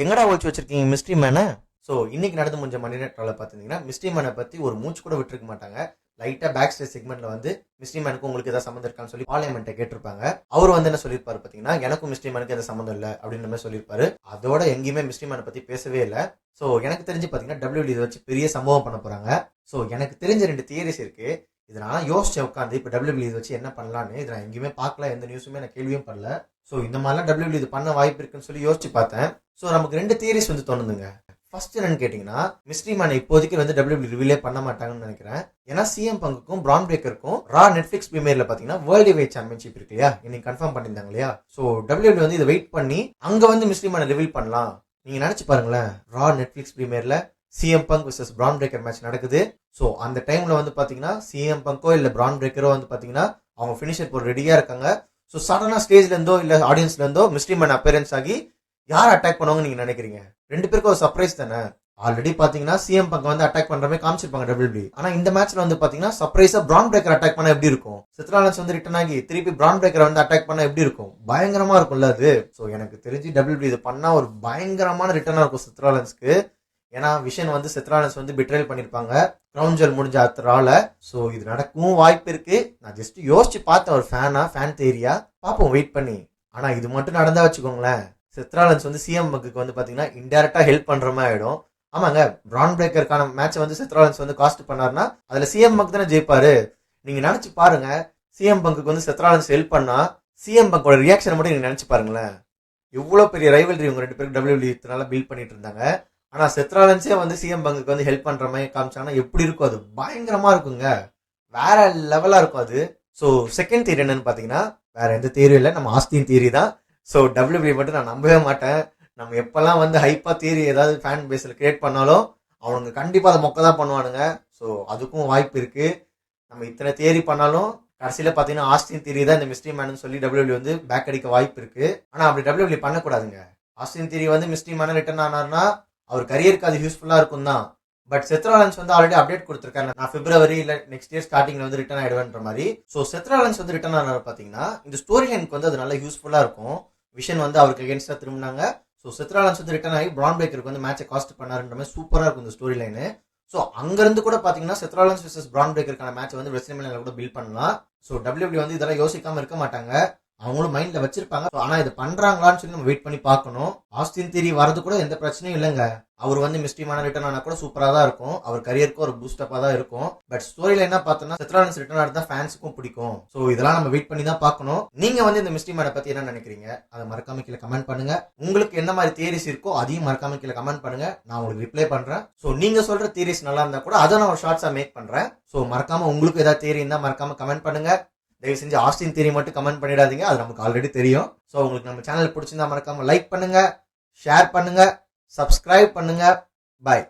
எங்கடா ஒழிச்சு வச்சிருக்கீங்க மிஸ்ட்ரி மேனை ஸோ இன்னைக்கு நடந்து முடிஞ்ச மணி நேரத்தில் பார்த்தீங்கன்னா மிஸ்ட்ரி மேனை பற்றி ஒரு மூச்சு கூட விட்டுருக்க மாட்டாங்க. லைட்டாக பேக் ஸ்டேஜ் செக்மெண்ட்ல வந்து மிஸ்ட்ரி மேனுக்கு உங்களுக்கு ஏதாவது சம்மந்தம் இருக்கான்னு சொல்லி பார்லிமெண்ட்டை கேட்டிருப்பாங்க. அவர் வந்து என்ன சொல்லியிருப்பாரு பார்த்தீங்கன்னா எனக்கும் மிஸ்ட்ரி மேனுக்கு எந்த சம்மந்தம் இல்லை அப்படின்ற மாதிரி சொல்லியிருப்பாரு. அதோட எங்கேயுமே மிஸ்ட்ரி மேனை பற்றி பேசவே இல்லை. ஸோ எனக்கு தெரிஞ்சு பார்த்தீங்கன்னா டபிள்யூடி இதை வச்சு பெரிய சம்பவம் பண்ண போகிறாங்க ஸோ எனக்கு தெரிஞ்ச ரெண்டு தியரிஸ் இருக்குது இதை நான் யோசிச்சேன் உட்காந்து இப்போ டபிள்யூ இது வச்சு என்ன பண்ணலான்னு இதை நான் எங்கேயுமே பார்க்கல எந்த நியூஸுமே நான் கேள்வியும் பண்ணல ஸோ இந்த மாதிரிலாம் டபிள்யூ இது பண்ண வாய்ப்பு இருக்குன்னு சொல்லி யோசிச்சு பார்த்தேன். ஸோ நமக்கு ரெண்டு தியரிஸ் வந்து தோணுதுங்க. ஃபர்ஸ்ட் என்னன்னு கேட்டிங்கன்னா மிஸ்ட்ரி மேனை இப்போதைக்கு வந்து டபிள்யூ ரிவீலே பண்ண மாட்டாங்கன்னு நினைக்கிறேன். ஏன்னா சிஎம் பங்குக்கும் பிரான் பிரேக்கருக்கும் ரா நெட்ஃபிளிக்ஸ் பிரீமியர்ல பார்த்தீங்கன்னா வேர்ல்டு வெயிட் சாம்பியன்ஷிப் இருக்கு இல்லையா? இன்னைக்கு கன்ஃபார்ம் பண்ணியிருந்தாங்க இல்லையா? ஸோ டபிள்யூ வந்து இதை வெயிட் பண்ணி அங்கே வந்து மிஸ்ட்ரி மேனை ரிவீல் பண்ணலாம். நீங்கள் நினச்சி பாருங்களேன் Raw Netflix பிரீமியர்ல CM Punk versus Bron Breakker match நடக்குது. ஸோ அந்த டைமில் வந்து பார்த்தீங்கன்னா சிஎம் பங்கோ இல்லை பிரான் பிரேக்கரோ வந்து பார்த்தீங்கன்னா அவங்க ஃபினிஷர் போட ரெடியாக இருக்காங்க. ஸோ சடனாக ஸ்டேஜ்லேருந்தோ இல்லை ஆடியன்ஸ்லேருந்தோ மிஸ்ட்ரி மேன் அப்பேரன்ஸ் ஆகி யார் அட்டாக் பண்ணுவாங்க நீங்கள் நினைக்கிறீங்க? ரெண்டு பேருக்கும் ஒரு சர்ப்ரைஸ் தானே? ஆல்ரெடி பார்த்தீங்கன்னா சிஎம் பங்க் வந்து அட்டாக் பண்ணுறமே மாதிரி காமிச்சிருப்பாங்க டபிள்யூபி ஆனால் இந்த மேட்ச்ல வந்து பார்த்தீங்கன்னா சர்ப்ரைஸாக பிரான் பிரேக்கர் அட்டாக் பண்ண எப்படி இருக்கும்? சித்ராலன்ஸ் வந்து ரிட்டர்ன் ஆகி திருப்பி பிரான் பிரேக்கர் வந்து அட்டாக் பண்ண எப்படி இருக்கும்? பயங்கரமாக இருக்கும்ல அது. ஸோ எனக்கு தெரிஞ்சு டபிள்யூபி இது பண்ணால் ஒரு பயங்கரமான ரிட்டர்னாக இருக்கும் சித்ராலன்ஸ்க்கு. ஏன்னா விஷன் வந்து சித்ராலன்ஸ் வந்து பிட்ரேல் பண்ணியிருப்பாங்க கிரவுன் ஜுவல் முடிஞ்ச அத்தரால. ஸோ இது நடக்கவும் வாய்ப்பு இருக்கு. நான் ஜஸ்ட் யோசிச்சு பார்த்தேன் ஒரு ஃபேனா ஃபேன் தேரியா பார்ப்போம் வெயிட் பண்ணி. ஆனால் இது மட்டும் நடந்தா வச்சுக்கோங்களேன். சித்ராலன்ஸ் வந்து சிஎம் பங்குக்கு வந்து பார்த்தீங்கன்னா இன்டெரக்டாக ஹெல்ப் பண்ணுற மாதிரி ஆகிடும் ஆமாங்க பிரான் பிரேக்கருக்கான மேட்சை வந்து சித்ராலன்ஸ் வந்து காஸ்ட் பண்ணாருன்னா அதில் சிஎம் பங்க் தானே ஜெயிப்பாரு. நீங்கள் நினச்சி பாருங்க சிஎம் பங்குக்கு வந்து சித்ராலன்ஸ் ஹெல்ப் பண்ணால் சிஎம் பங்கோட ரியாக்ஷன் மட்டும் நீங்கள் நினச்சி பாருங்களேன். எவ்வளோ பெரிய ரைவல்ரி இவங்க ரெண்டு பேருக்கு டபிள்யூ இத்தனால பில்ட் பண்ணிட்டு இருந்தாங்க. ஆனா செத்ராலன்ஸே வந்து சிஎம் பங்குக்கு வந்து ஹெல்ப் பண்ற மாதிரி காமிச்சாங்கன்னா எப்படி இருக்கும்? அது பயங்கரமா இருக்குங்க. வேற லெவலா இருக்கும் அது. ஸோ செகண்ட் தியரி என்னன்னு பாத்தீங்கன்னா வேற எந்த தியரியும் இல்லை. நம்ம ஆஸ்தின் தியரி தான். ஸோ டபிள்யூபி மட்டும் நான் நம்பவே மாட்டேன். நம்ம எப்பெல்லாம் வந்து ஹைப்பா தியரி ஏதாவது ஃபேன் பேஸில் கிரியேட் பண்ணாலும் அவனுங்க கண்டிப்பா அதை மொக்க தான் பண்ணுவானுங்க. ஸோ அதுக்கும் வாய்ப்பு இருக்கு. நம்ம இத்தனை தியரி பண்ணாலும் கடைசியில் பார்த்தீங்கன்னா ஆஸ்டின் தியரி தான் இந்த மிஸ்ட்ரி மேனு சொல்லி டபிள்யூபி வந்து பேக் அடிக்க வாய்ப்பு இருக்கு. ஆனால் அப்படி டபிள்யூபி பண்ணக்கூடாதுங்க. ஆஸ்டின் தியரி வந்து மிஸ்ட்ரி மேன் ரிட்டர்ன் ஆனார்னா அவர் கரியருக்கு அது யூஸ்ஃபுல்லாக இருக்கும் தான் பட் செத்ராலன்ஸ் வந்து ஆல்ரெடி அப்டேட் கொடுத்துருக்காரு. நான் பிப்ரவரி இல்லை நெக்ஸ்ட் இயர் ஸ்டார்டிங்ல வந்து ரிட்டர்ன் ஆயிடுவேன்ற மாதிரி. ஸோ செத்ராலன்ஸ் வந்து ரிட்டர்ன் ஆனார் பார்த்தீங்கன்னா இந்த ஸ்டோரி லைனுக்கு வந்து அது நல்லா யூஸ்ஃபுல்லாக இருக்கும். விஷன் வந்து அவருக்கு அகேன்ஸ்டாக திரும்பினாங்க. ஸோ செத்ராலன்ஸ் வந்து ரிட்டர்ன் ஆகி பிரான் பிரேக்கருக்கு வந்து மேட்சை காஸ்ட் பண்ணாருன்ற மாதிரி சூப்பராக இருக்கும் இந்த ஸ்டோரி லைனு ஸோ அங்கேருந்து கூட பார்த்தீங்கன்னா செத்ராலன்ஸ் விசஸ் பிரான் பிரேக்கருக்கான மேட்ச் வந்து வெஸ்ட் கூட பில் பண்ணலாம். ஸோ டபிள்யூபி வந்து இதெல்லாம் யோசிக்காமல் இருக்க மாட்டாங்க. அவங்களும் மைண்ட்ல வச்சிருப்பாங்க. ஆனா இது பண்றாங்களான்னு சொல்லி நம்ம வெயிட் பண்ணி பார்க்கணும். ஆஸ்டின் தியரி வரது கூட எந்த பிரச்சனையும் இல்லைங்க. அவர் வந்து மிஸ்டீமான ரிட்டர்ன் ஆனா கூட சூப்பரா தான் இருக்கும். அவர் கரியருக்கு ஒரு பூஸ்டப்பா தான் இருக்கும். பட் ஸ்டோரியில என்ன பார்த்தோம்னா சித்ரானஸ் ரிட்டர்ன் ஆகிறது தான் ஃபேன்ஸுக்கும் பிடிக்கும். ஸோ இதெல்லாம் நம்ம வெயிட் பண்ணி தான் பார்க்கணும். நீங்க வந்து இந்த மிஸ்டீமான பத்தி என்ன நினைக்கிறீங்க? அதை மறக்காம கீழே கமெண்ட் பண்ணுங்க. உங்களுக்கு என்ன மாதிரி தியரிஸ் இருக்கோ அதையும் மறக்காம கீழே கமெண்ட் பண்ணுங்க. நான் உங்களுக்கு ரிப்ளை பண்றேன். ஸோ நீங்க சொல்ற தியரிஸ் நல்லா இருந்தா கூட அதை நான் ஒரு ஷார்ட்ஸா மேக் பண்றேன். ஸோ மறக்காம உங்களுக்கு ஏதாவது தியரி இருந்தா மறக்காம கமெண்ட் பண்ணுங்க. தயவு செஞ்சு ஆஸ்டின் தியரி மட்டும் கமெண்ட் பண்ணிடாதீங்க. அது நமக்கு ஆல்ரெடி தெரியும். ஸோ உங்களுக்கு நம்ம சேனல் பிடிச்சிருந்தா மறக்காமல் லைக் பண்ணுங்கள் ஷேர் பண்ணுங்கள் சப்ஸ்கிரைப் பண்ணுங்கள் பாய்